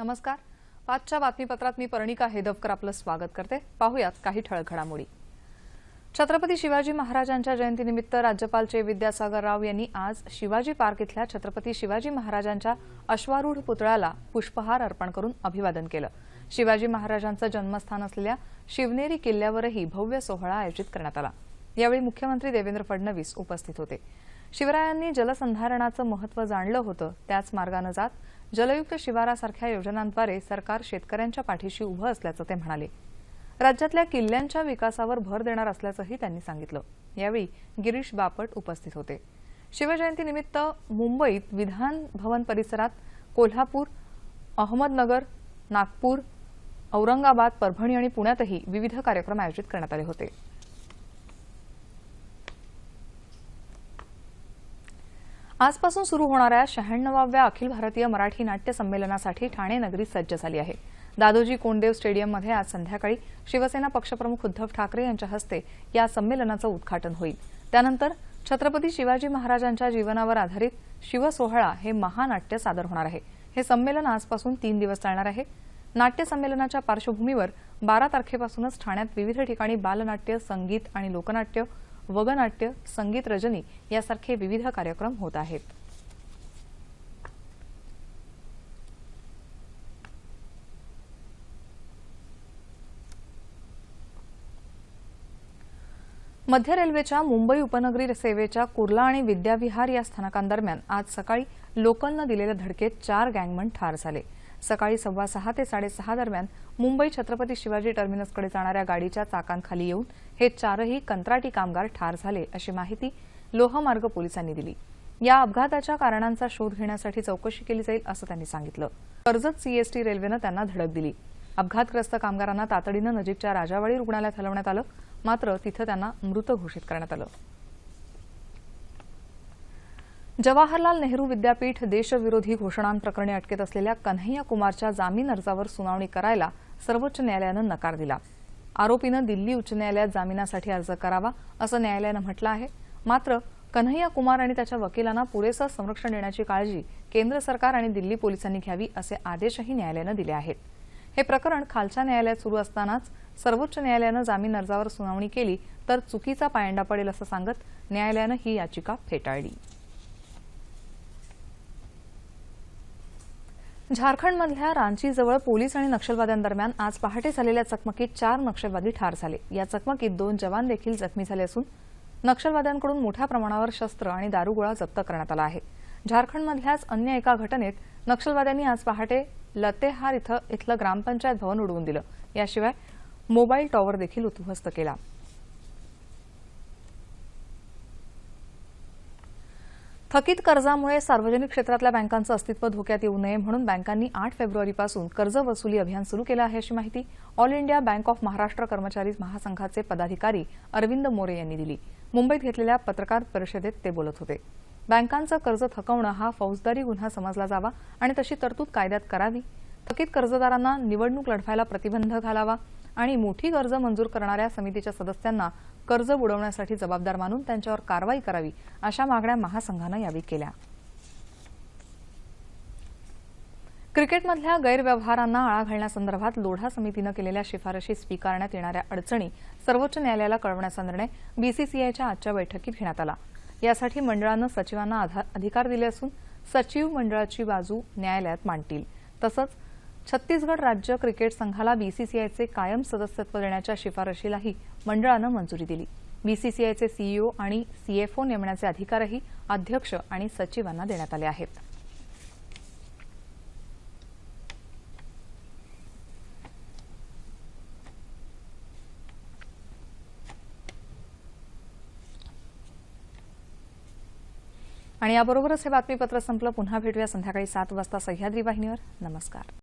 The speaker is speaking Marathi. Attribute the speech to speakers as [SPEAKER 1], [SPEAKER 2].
[SPEAKER 1] नमस्कार. पाचच्या बातमीपत्रात मी पर्णिका हेदवकर आपलं स्वागत करते. पाहुयात काही ठळक घडामोडी. छत्रपती शिवाजी महाराजांच्या जयंतीनिमित्त राज्यपाल चे विद्यासागर राव यांनी आज शिवाजी पार्क इथल्या छत्रपती शिवाजी महाराजांच्या अश्वारूढ पुतळ्याला पुष्पहार अर्पण करून अभिवादन केलं. शिवाजी महाराजांचं जन्मस्थान असलेल्या शिवनेरी किल्ल्यावरही भव्य सोहळा आयोजित करण्यात आला. यावेळी मुख्यमंत्री देवेंद्र फडणवीस उपस्थित होते. शिवरायांनी जलसंधारणाचं महत्त्व जाणलं होतं त्याच मार्गानं जात जलयुक्त शिवारासारख्या योजनांद्वारे सरकार शेतकऱ्यांच्या पाठीशी उभं असल्याचं ते म्हणाले. राज्यातल्या किल्ल्यांच्या विकासावर भर देणार असल्याचंही त्यांनी सांगितलं. यावेळी गिरीश बापट उपस्थित होते. शिवजयंतीनिमित्त मुंबईत विधान भवन परिसरात कोल्हापूर अहमदनगर नागपूर औरंगाबाद परभणी आणि पुण्यातही विविध कार्यक्रम आयोजित करण्यात आले होते. आजपासून सुरू होणाऱ्या शहाण्णवाव्या अखिल भारतीय मराठी नाट्य संमेलनासाठी ठाणे नगरी सज्ज झाली आहे. दादोजी कोंडदेव स्टेडियममध्ये आज संध्याकाळी शिवसेना पक्षप्रमुख उद्धव ठाकरे यांच्या हस्ते या संमेलनाचं उद्घाटन होईल. त्यानंतर छत्रपती शिवाजी महाराजांच्या जीवनावर आधारित शिवसोहळा हे महानाट्य सादर होणार आहे. हे संमेलन आजपासून तीन दिवस चालणार आहे. नाट्य संमेलनाच्या पार्श्वभूमीवर बारा तारखेपासूनच ठाण्यात विविध ठिकाणी बालनाट्य संगीत आणि लोकनाट्य वगनाट्य संगीत रजनी यासारखे विविध कार्यक्रम होत आहेत. मध्य रेल्वेच्या मुंबई उपनगरी सेवेच्या कुर्ला आणि विद्याविहार या स्थानकांदरम्यान आज सकाळी लोकलनं दिलेल्या धडकेत चार गँगमन ठार झाले. सकाळी सव्वा सहा ते साडेसहा दरम्यान मुंबई छत्रपती शिवाजी टर्मिनसकडे जाणाऱ्या गाडीच्या चाकांखाली येऊन हे चारही कंत्राटी कामगार ठार झाले अशी माहिती लोहमार्ग पोलिसांनी दिली. या अपघाताच्या कारणांचा शोध घेण्यासाठी चौकशी केली जाईल असं त्यांनी सांगितलं. कर्जत सीएसटी रेल्वेनं त्यांना धडक दिली. अपघातग्रस्त कामगारांना तातडीनं नजीकच्या राजावाडी रुग्णालयात हलवण्यात आलं मात्र तिथं त्यांना मृत घोषित करण्यात आलं. जवाहरलाल नेहरू विद्यापीठ देशविरोधी घोषणांप्रकरणी अटकेत असलेल्या कन्हैया कुमारच्या जामीन अर्जावर सुनावणी करायला सर्वोच्च न्यायालयानं नकार दिला. आरोपीनं दिल्ली उच्च न्यायालयात जामिनासाठी अर्ज करावा असं न्यायालयानं म्हटलं आहे. मात्र कन्हैया कुमार आणि त्याच्या वकिलांना पुरेसं संरक्षण देण्याची काळजी केंद्र सरकार आणि दिल्ली पोलिसांनी घ्यावी असे आदेशही न्यायालयानं दिले आहेत. हे प्रकरण खालच्या न्यायालयात सुरू असतानाच सर्वोच्च न्यायालयानं जामीन अर्जावर सुनावणी केली तर चुकीचा पायंडा पडेल असं सांगत न्यायालयानं ही याचिका फेटाळली. झारखंडमधल्या रांचीजवळ पोलीस आणि नक्षलवाद्यांदरम्यान आज पहाटे झालेल्या चकमकीत चार नक्षलवादी ठार झाले. या चकमकीत दोन जवान देखील जखमी झाले असून नक्षलवाद्यांकडून मोठ्या प्रमाणावर शस्त्र आणि दारुगोळा जप्त करण्यात आला आहे. झारखंडमधल्याच अन्य एका घटनेत नक्षलवाद्यांनी आज पहाटे लतेहार इथं इथलं ग्रामपंचायत भवन उडवून दिलं. याशिवाय मोबाईल टॉवर देखील उद्ध्वस्त केला. थकीत कर्जामुळे सार्वजनिक क्षेत्रातल्या बँकांचं अस्तित्व धोक्यात येऊ नये म्हणून बँकांनी आठ फेब्रुवारीपासून कर्ज वसुली अभियान सुरू केलं आहे अशी माहिती all India bank of Maharashtra कर्मचारी महासंघाचे पदाधिकारी अरविंद मोरे यांनी दिली. मुंबईत घेतलेल्या पत्रकार परिषदेत ते बोलत होते. बँकांचं कर्ज थकवणं हा फौजदारी गुन्हा समजला जावा आणि तशी तरतूद कायद्यात करावी. थकीत कर्जदारांना निवडणूक लढवायला प्रतिबंध घालावा. आणि मोठी कर्ज मंजूर करणाऱ्या समितीच्या सदस्यांना कर्ज बुडवण्यासाठी जबाबदार मानून त्यांच्यावर कारवाई करावी अशा मागण्या महासंघानं यावेळी केल्या. क्रिकेटमधल्या गैरव्यवहारांना आळा घालण्यासंदर्भात लोढा समितीनं केलेल्या शिफारशी स्वीकारण्यात येणाऱ्या अडचणी सर्वोच्च न्यायालयाला कळवण्याचा निर्णय बीसीसीआयच्या आजच्या बैठकीत घेण्यात आला. यासाठी मंडळानं सचिवांना अधिकार दिले असून सचिव मंडळाची बाजू न्यायालयात मांडतील. तसंच छत्तीसगड राज्य क्रिकेट संघाला बीसीसीआयचे कायम सदस्यत्व देण्याच्या शिफारशीलाही मंडळानं मंजुरी दिली. बीसीसीआयचे सीईओ आणि सीएफओ नेमण्याचे अधिकारही अध्यक्ष आणि सचिवांना देण्यात आले आहेत. आणि याबरोबरच हे बातमीपत्र संपलं. पुन्हा भेटूया संध्याकाळी सात वाजता सह्याद्री वाहिनीवर. नमस्कार.